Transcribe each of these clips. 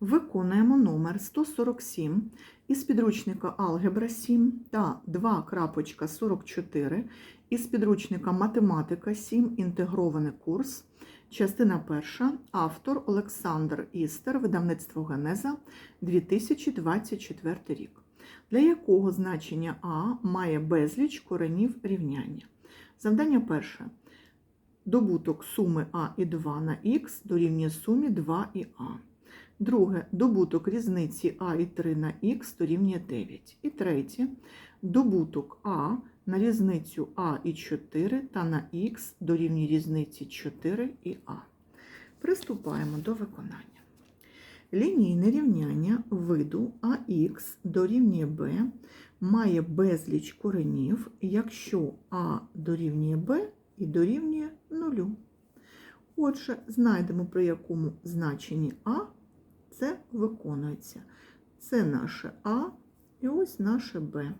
Виконуємо номер 147 із підручника Алгебра 7 та 2.44 із підручника Математика 7. Інтегрований курс. Частина перша. Автор Олександр Істер, видавництво Генеза 2024 рік. Для якого значення А має безліч коренів рівняння. Завдання перше. Добуток суми А і 2 на х дорівнює сумі 2 і А. Друге, добуток різниці А і 3 на х дорівнює 9. І третє, добуток А на різницю А і 4 та на х дорівнює різниці 4 і А. Приступаємо до виконання. Лінійне рівняння виду АХ дорівнює Б має безліч коренів, якщо А дорівнює Б і дорівнює 0. Отже, знайдемо, при якому значенні А це виконується. Це наше А і ось наше Б.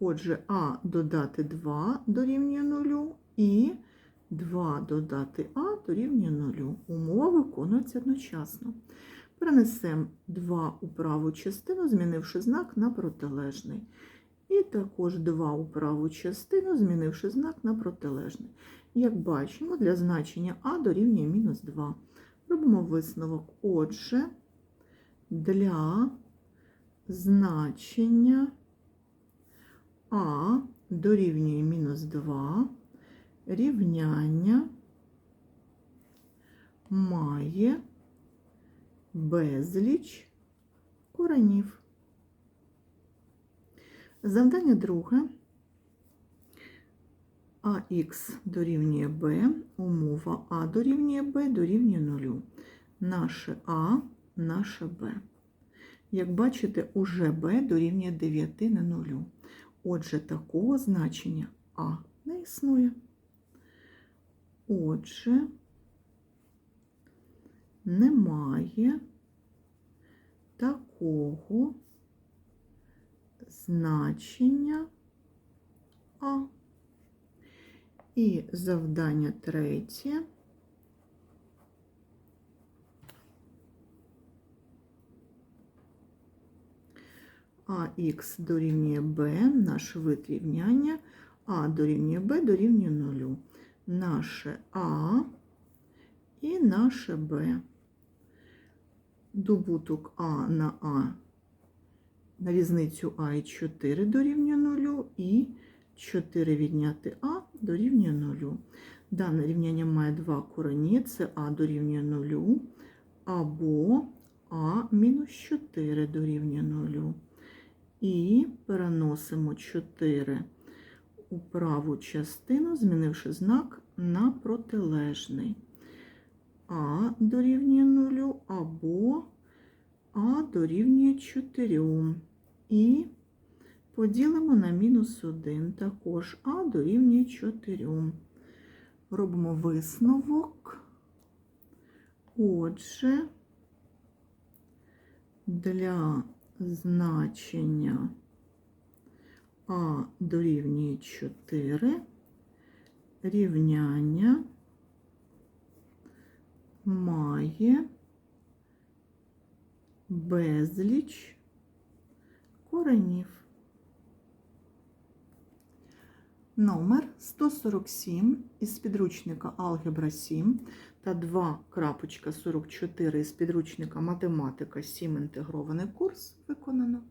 Отже, А додати 2 дорівнює 0 і 2 додати А дорівнює 0. Умова виконується одночасно. Перенесемо 2 у праву частину, змінивши знак на протилежний. І також 2 у праву частину, змінивши знак на протилежний. Як бачимо, для значення А дорівнює мінус 2. Робимо висновок. Отже, для значення А дорівнює мінус 2 рівняння має безліч коренів. Завдання друге. АХ дорівнює Б, умова А дорівнює Б дорівнює 0. Наше А, наше Б. Як бачите, уже Б дорівнює 9 на 0. Отже, такого значення А не існує. Отже, немає такого значення А. І завдання третє. АХ дорівнює Б, наш вид рівняння, А дорівнює Б дорівнює 0. Наше А і наше Б. Добуток А на А на різницю А і 4 дорівнює 0 і 4 відняти А дорівнює 0. Дане рівняння має два корені, це А дорівнює 0, або А мінус 4 дорівнює 0. І переносимо 4 у праву частину, змінивши знак на протилежний. А дорівнює 0 або А дорівнює 4. І поділимо на мінус 1. Також А дорівнює 4. Робимо висновок. Отже, для значення А дорівнює 4 рівняння має безліч коренів. Номер 147 із підручника Алгебра 7 та 2.44 із підручника Математика 7 інтегрований курс виконано.